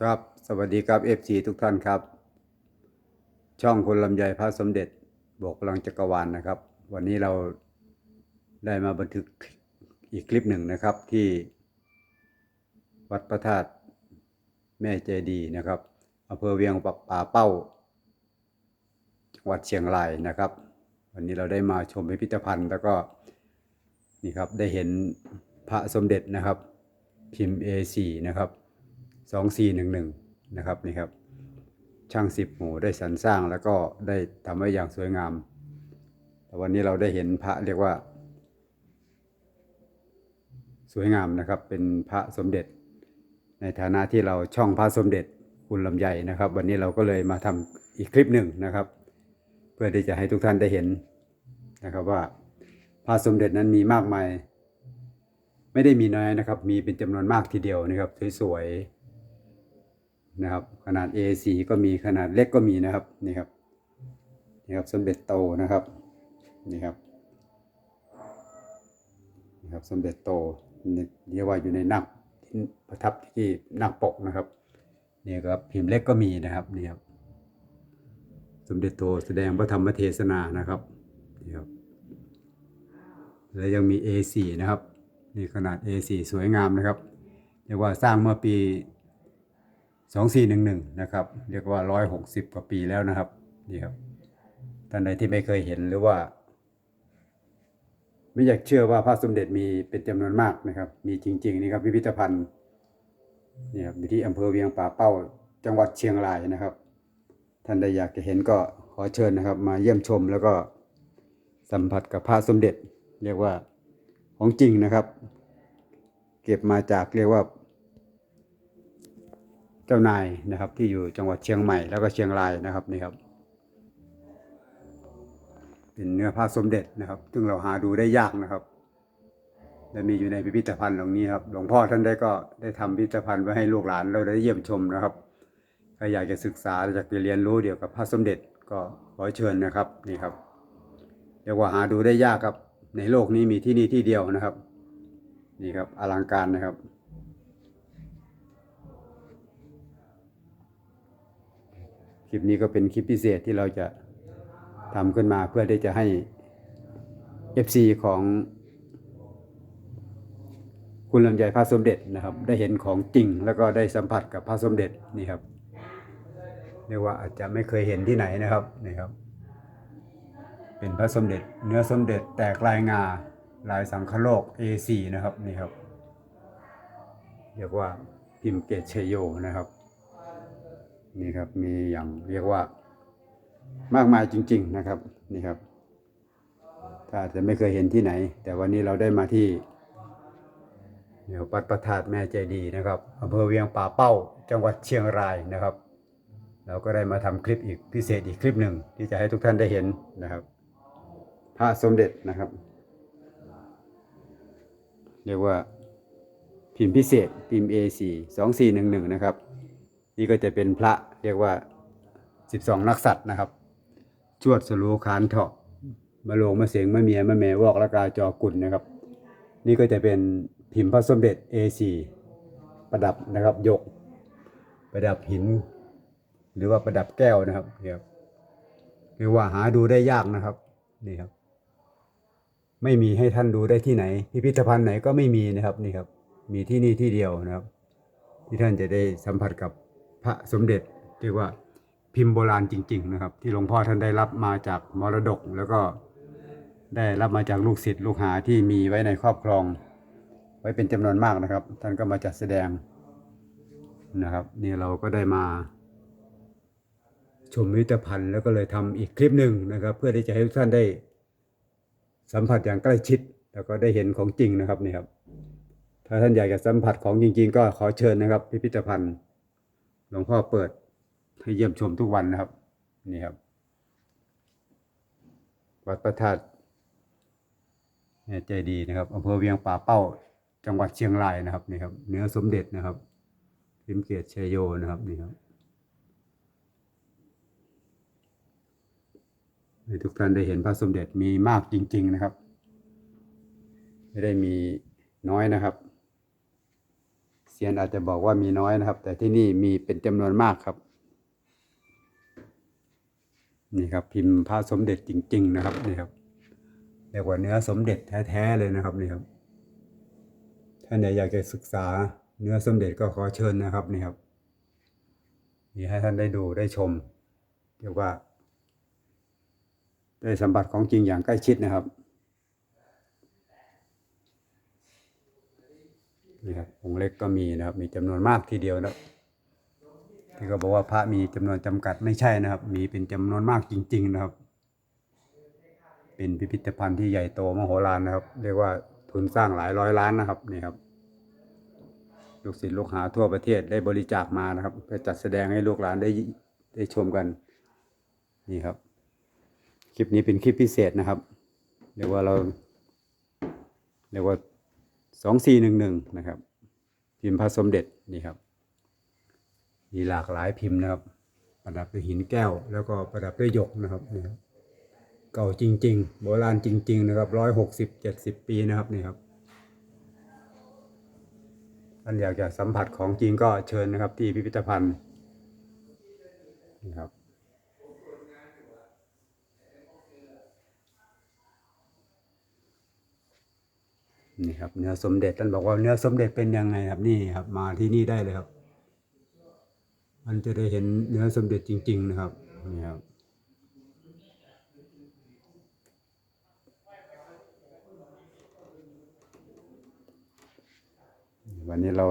ครับ สวัสดีครับ FC ทุกท่านครับ ช่องคนลำไยพระสมเด็จบอกพลังจักรวาลนะครับ วันนี้เราได้มาบันทึกอีกคลิปหนึ่งนะครับที่วัดพระธาตุแม่เจดีนะครับอำเภอเวียงป่าเป้า จังหวัดเชียงรายนะครับ วันนี้เราได้มาชมพิพิธภัณฑ์แล้วก็นี่ครับได้เห็นพระสมเด็จนะครับพิมพ์ A4 นะครับ 2411 นะครับนี่ครับ ช่างสิบหมู่ได้สรรสร้างแล้วก็ได้ทำไว้อย่างสวยงาม แต่วันนี้เราได้เห็นพระเรียกว่า สวยงามนะครับ เป็นพระสมเด็จ ในฐานะที่เราช่องพระสมเด็จคุณลำไยนะครับ วันนี้เราก็เลยมาทำอีกคลิปหนึ่งนะครับ เพื่อที่จะให้ทุกท่านได้เห็นนะครับว่าพระสมเด็จนั้นมีมากมาย ไม่ได้มีน้อยนะครับ มีเป็นจำนวนมากทีเดียวนะครับ สวยๆ นะครับ ขนาด A4 ก็มีขนาดเล็กก็มีนะครับนี่ครับนี่ครับสมเด็จโตนะครับนี่ครับนี่ครับสมเด็จโตนี่เรียกว่าอยู่ในนักที่ประทับที่นักปกนะครับนี่ครับพิมพ์เล็กก็มีนะครับนี่ครับสมเด็จโตแสดงพระธรรมเทศนานะครับนี่ครับแล้วยังมี A4 นะครับนี่ขนาด A4 สวยงามนะครับเรียกว่าสร้างเมื่อปี 2411นะครับ เรียกว่า160กว่าปีแล้วนะครับนี่ครับท่านใดที่ไม่เคยเห็นหรือว่า ไม่อยากเชื่อว่าพระสมเด็จมีเป็นจำนวนมากนะครับ มีจริง ๆ นี่ครับพิพิธภัณฑ์นี่ครับอยู่ที่อำเภอเวียงป่าเป้าจังหวัดเชียงรายนะครับ ท่านใดอยากจะเห็นก็ขอเชิญนะครับ มาเยี่ยมชมแล้วก็สัมผัสกับพระสมเด็จ เรียกว่าของจริงนะครับ เก็บมาจากเรียกว่า เจ้านายนะครับ ที่อยู่จังหวัดเชียงใหม่แล้วก็เชียงรายนะครับนี่ครับเป็นเนื้อผ้าสมเด็จนะครับ ซึ่งเราหาดูได้ยากนะครับ และมีอยู่ในพิพิธภัณฑ์ตรงนี้ครับ หลวงพ่อท่านได้ก็ได้ทำพิพิธภัณฑ์ไว้ให้ลูกหลานเราได้เยี่ยมชมนะครับใครอยากจะศึกษาอยากจะเรียนรู้เกี่ยวกับพระสมเด็จก็ขอเชิญนะครับนี่ครับเรียกว่าหาดูได้ยากครับ ในโลกนี้มีที่นี่ที่เดียวนะครับ นี่ครับอลังการนะครับ ลิปนี้ก็เป็นคลิปพิเศษที่เราจะทำขึ้นมาเพื่อที่จะให้ FC ของ คุณลำไยพระสมเด็จนะครับ ได้เห็นของจริงแล้วก็ได้สัมผัสกับพระสมเด็จนี่ครับเรียกว่าอาจจะไม่เคยเห็นที่ไหนนะครับนี่ครับ เป็นพระสมเด็จ เนื้อสมเด็จแตกลายงาลายสังคโลก A4 นะครับนี่ครับเรียกว่าพิมพ์เกตเชโยนะครับ นี่ครับมีอย่างเรียกว่ามากมายจริง ๆนะครับนี่ครับ ถ้าจะไม่เคยเห็นที่ไหน แต่วันนี้เราได้มาที่เดี๋ยววัดประทาดแม่ใจดีนะครับอำเภอเวียงป่าเป้า จังหวัดเชียงรายนะครับ เราก็ได้มาทำคลิปอีกพิเศษอีกคลิปหนึ่งที่จะให้ทุกท่านได้เห็นนะครับพระสมเด็จนะครับ เรียกว่าพิมพ์พิเศษพิมพ์ A4 2411 นะครับ นี่ก็จะเป็นพระเรียกว่า12นักสัตว์นะครับ ชวดสรูขานเถาะมาโลงมาเสียงมาเมียมาแม่วอกละกาจอกุลนะครับ นี่ก็จะเป็นพิมพ์พระสมเด็จ A4 ประดับนะครับยก ประดับหิน หรือว่าประดับแก้วนะครับนี่ครับคือว่าหาดูได้ยากนะครับนี่ครับ ไม่มีให้ท่านดูได้ที่ไหน พิพิธภัณฑ์ไหนก็ไม่มีนะครับนี่ครับ มีที่นี่ที่เดียวนะครับ ที่ท่านจะได้สัมผัสกับ พระสมเด็จเรียกว่าพิมพ์โบราณจริง ๆ นะครับ ที่หลวงพ่อท่านได้รับมาจากมรดก แล้วก็ได้รับมาจากลูกศิษย์ลูกหาที่มีไว้ในครอบครอง ไว้เป็นจำนวนมากนะครับ ท่านก็มาจัดแสดงนะครับนี่เราก็ได้มา ชมพิพิธภัณฑ์แล้วก็เลยทำอีกคลิปหนึ่งนะครับ เพื่อที่จะให้ทุกท่านได้ สัมผัสอย่างใกล้ชิด แล้วก็ได้เห็นของจริงนะครับนี่ครับถ้าท่านอยากจะสัมผัสของจริง ๆ ก็ขอเชิญนะครับ พิพิธภัณฑ์ หลวงพ่อเปิดให้เยี่ยมชมทุกวันนะครับ นี่ครับ วัดพระธาตุแม่ใจดีนะครับอำเภอเวียงป่าเป้า จังหวัดเชียงรายนะครับนี่ครับเนื้อสมเด็จนะครับพิมเกียรติชยโยนะครับนี่ครับให้ทุกท่านได้เห็นพระสมเด็จมีมากจริง ๆนะครับ ไม่ได้มีน้อยนะครับ เซียนอาจจะบอกว่ามีน้อยนะครับ แต่ที่นี่มีเป็นจำนวนมากครับ นี่ครับพิมพ์พระสมเด็จจริง ๆ นะครับนี่ครับเรียกว่าเนื้อสมเด็จแท้ๆเลยนะครับนี่ครับท่านใดอยากจะศึกษาเนื้อสมเด็จก็ขอเชิญนะครับนี่ครับนี่ให้ท่านได้ดูได้ชมเรียกว่าได้สัมผัสของจริงอย่างใกล้ชิดนะครับ นี่ครับองค์เล็กก็มีนะครับ มีจำนวนมากทีเดียวนะที่เขาบอกว่าพระมีจำนวนจำกัดไม่ใช่นะครับ มีเป็นจำนวนมากจริง ๆ นะครับ เป็นพิพิธภัณฑ์ที่ใหญ่โตมโหฬารนะครับ เรียกว่าทุนสร้างหลายร้อยล้านนะครับนี่ครับลูกศิษย์ลูกหาทั่วประเทศได้บริจาคมานะครับเพื่อจัดแสดงให้ลูกหลานได้ได้ชมกันนี่ครับ คลิปนี้เป็นคลิปพิเศษนะครับเรียกว่าเราเรียกว่า สองสี่หนึ่งหนึ่งนะครับ พิมพ์พระสมเด็จนี่ครับ มีหลากหลายพิมพ์นะครับ ประดับด้วยหินแก้ว แล้วก็ประดับด้วยหยกนะครับนี่ครับเก่าจริง ๆ โบราณจริง ๆ นะครับร้อยหกสิบเจ็ดสิบปีนะครับนี่ครับท่านอยากจะสัมผัสของจริงก็เชิญนะครับที่พิพิธภัณฑ์นี่ครับ นี่ครับเนื้อสมเด็จท่านบอกว่าเนื้อสมเด็จเป็นยังไงครับนี่ครับ มาที่นี่ได้เลยครับ มันจะได้เห็นเนื้อสมเด็จจริง ๆ นะครับนี่ครับวันนี้เรา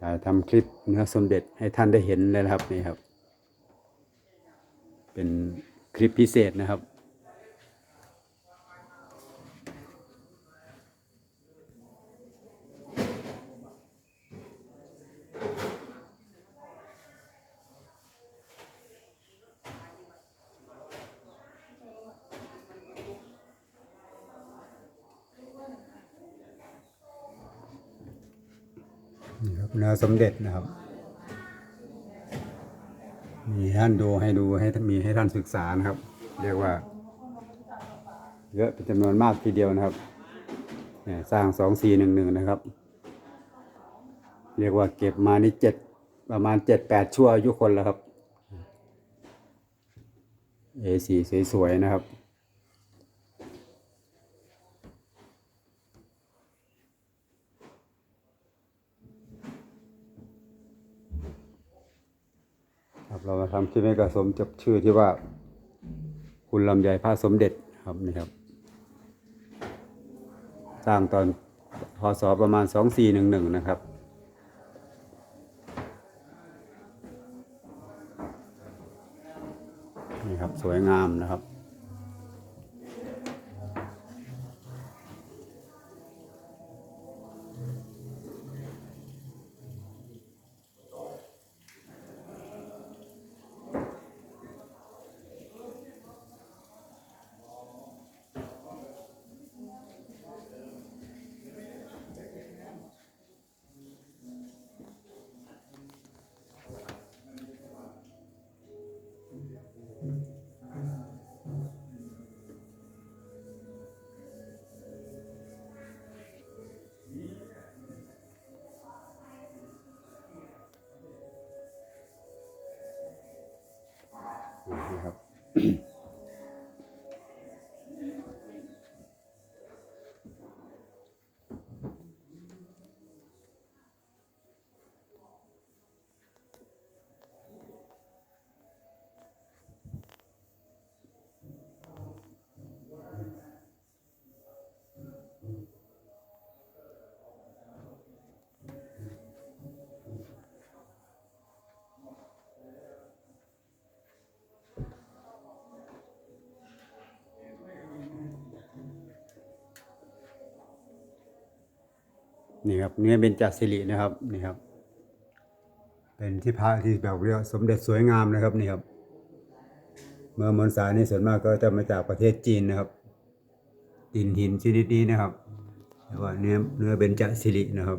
ถ่ายทำคลิปเนื้อสมเด็จให้ท่านได้เห็นเลยครับนี่ครับ เป็นคลิปพิเศษนะครับ นี่ครับเนื้อ สมเด็จนะครับมีท่านดูให้ดูให้มีให้ท่านศึกษานะครับ เรียกว่า เยอะเป็นจำนวนมากทีเดียวนะครับเนี่ยสร้างสองสี่หนึ่งหนึ่งนะครับ เรียกว่าเก็บมานี่เจ็ดประมาณเจ็ดแปดชั่วอายุคนแล้วครับ A4 สวยๆนะครับ เรามาทำคลิปให้กระสมจบชื่อที่ว่า คุณลำไยพระสมเด็จครับนี่ครับสร้างตอนพศประมาณสองสี่หนึ่งหนึ่งนะครับ นี่ครับ สวยงามนะครับ นะครับ นี่ครับเนื้อเบญจสิรินะครับนี่ครับ เป็นที่พระที่แบบเรียกสมเด็จสวยงามนะครับนี่ครับเมื่อมวลสานี่ส่วนมากก็จะมาจากประเทศจีนนะครับดินหินชนิดนี้นะครับเรียกว่าเนื้อเนื้อเบญจสิรินะครับ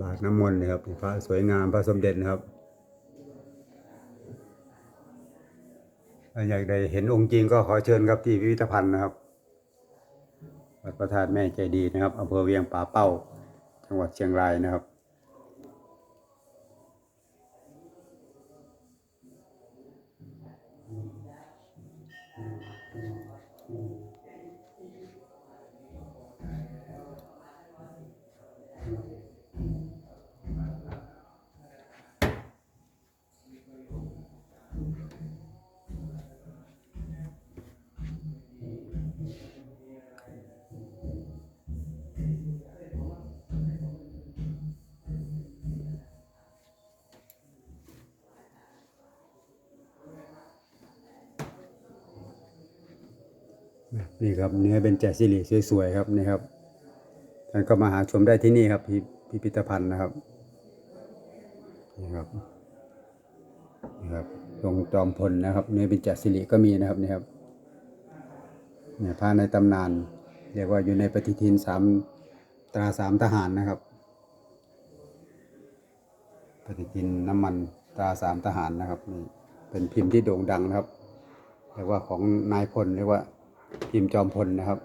บาทน้ำมนต์นะครับพระสวยงามพระสมเด็จนะครับอยากได้เห็นองค์จริงก็ขอเชิญครับที่พิพิธภัณฑ์นะครับ วัดพระธาตุแม่ใจดีนะครับอำเภอเวียงป่าเป้า จังหวัดเชียงรายนะครับ นี่ครับเนื้อเป็นแจสิริสวยๆครับนี่ครับท่านก็มาหาชมได้ที่นี่ครับพิพิพธภัณฑ์นะครับนี่ครับนี่ครับทรงจอมพลนะครับเนื้อเป็นแจสิริก็มีนะครับนี่ครับเนี่ยพระในตำนาน เรียกว่าอยู่ในปฏิทินสามตราสามทหารนะครับ ปฏิทินน้ำมันตราสามทหารนะครับนี่เป็นพิมพ์ที่โด่งดังนะครับเรียกว่าของนายพลเรียกว่า พิมพ์จอมพลนะครับ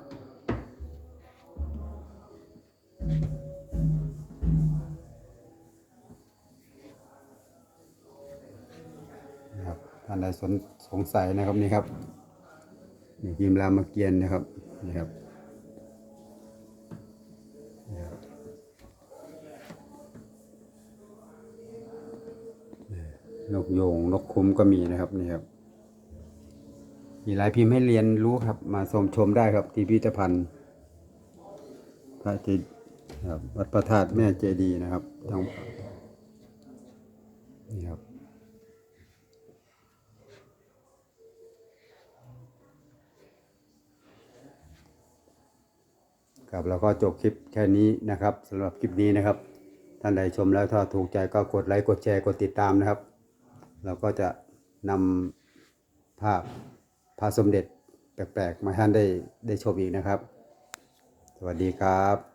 นะครับ ท่านใดสนสงสัยนะครับนี่ครับนี่พิมพ์รามเกียรตินะครับนี่ครับนกโยงนกคุ้มก็มีนะครับนี่ครับ มีหลายพิมพ์ให้เรียนรู้ครับ มาชมชมได้ครับที่พิพิธภัณฑ์พระเจดีย์ครับวัดพระธาตุแม่เจดีย์นะครับทั้งนี่ครับครับแล้วก็จบคลิปแค่นี้นะครับสำหรับคลิปนี้นะครับ ท่านใดชมแล้วถ้าถูกใจก็กดไลค์กดแชร์กดติดตามนะครับ เราก็จะนำภาพ พระสมเด็จแปลกๆ มาท่านได้ได้ชมอีกนะครับ สวัสดีครับ